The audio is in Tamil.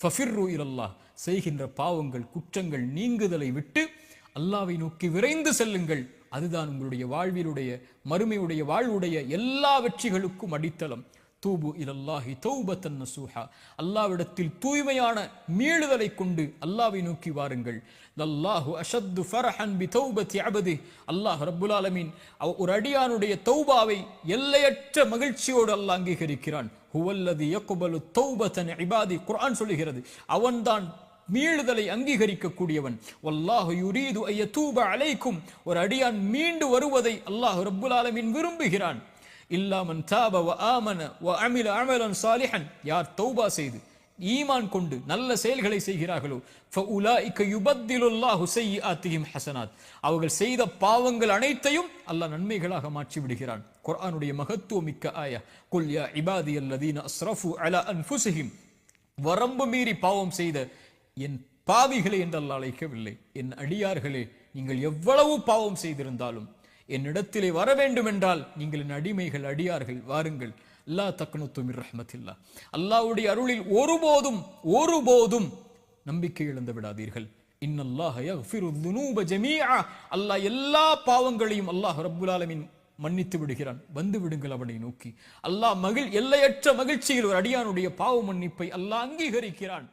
ஃபஃபிர்ரு இலல்லா செய்கின்ற பாவங்கள் குற்றங்கள் நீங்குதலை விட்டு அல்லாவை நோக்கி விரைந்து செல்லுங்கள். அதுதான் உங்களுடைய வாழ்விலுடைய மறுமையுடைய வாழ்வுடைய எல்லா வெற்றிகளுக்கும் அடித்தளம். தூபு இலல்லாஹி தௌபத்தன் நசூஹா. அல்லாவிடத்தில் தூய்மையான மீளுதலை கொண்டு அல்லாவை நோக்கி வாருங்கள். அல்லாஹு அஷத்து ஃபரஹன் பி தௌபத்தி அபதி. அல்லாஹ் ரப்புல் ஆலமீன் ஒரு அடியானுடைய தௌபாவை எல்லையற்ற மகிழ்ச்சியோடு அல்லாஹ் அங்கீகரிக்கிறான். ஹுவல்லது யக்குபலு தௌபத்தன் இபாதி. குரான் சொல்லுகிறது அவன்தான் மீளுதலை அங்கீகரிக்கக்கூடியவன். வல்லாஹு யுரீது ஐயதூப அலைக்கும். ஒரு அடியான் மீண்டு வருவதை அல்லாஹ் ரப்புல் ஆலமீன் விரும்புகிறான். இல்லாமன் தாப வ ஆமன வ அமில அமலன் சாலிஹன் யார் தௌபா செய்து ஈமான் கொண்டு நல்ல செயல்களை செய்கிறார்களோ ஃபஉலாயிக யுபத்திலுல்லாஹு செய்யிஆத்திஹிம் ஹசனாத் அவர்கள் செய்த பாவங்கள் அனைத்தையும் அல்லாஹ் நன்மைகளாக மாற்றி விடுகிறான். குர்ஆனுடைய மகத்துவமிக்க ஆயா. குல் யா இபாதியல்லதீன அஸ்ரஃபு அலா அன்ஃபுசஹிம் வரம்பு மீறி பாவம் செய்த என் பாவிகளை என்றல்ல அழைக்கவில்லை. என் அடியார்களே நீங்கள் எவ்வளவு பாவம் செய்திருந்தாலும் என்னிடத்திலே வர வேண்டும் என்றால் நீங்கள் என் அடிமைகள் அடியார்கள் வாருங்கள். அல்லா தக்னுத்து ரஹமத்தில்லா. அல்லாவுடைய அருளில் ஒருபோதும் ஒருபோதும் நம்பிக்கை இழந்து விடாதீர்கள். அல்லாஹ் எல்லா பாவங்களையும் அல்லாஹ் ரபுல்லாலமின் மன்னித்து விடுகிறான். வந்து விடுங்கள் அவனை நோக்கி. அல்லாஹ் மகிழ் எல்லையற்ற மகிழ்ச்சியில் ஒரு அடியானுடைய பாவ மன்னிப்பை அல்லாஹ் அங்கீகரிக்கிறான்.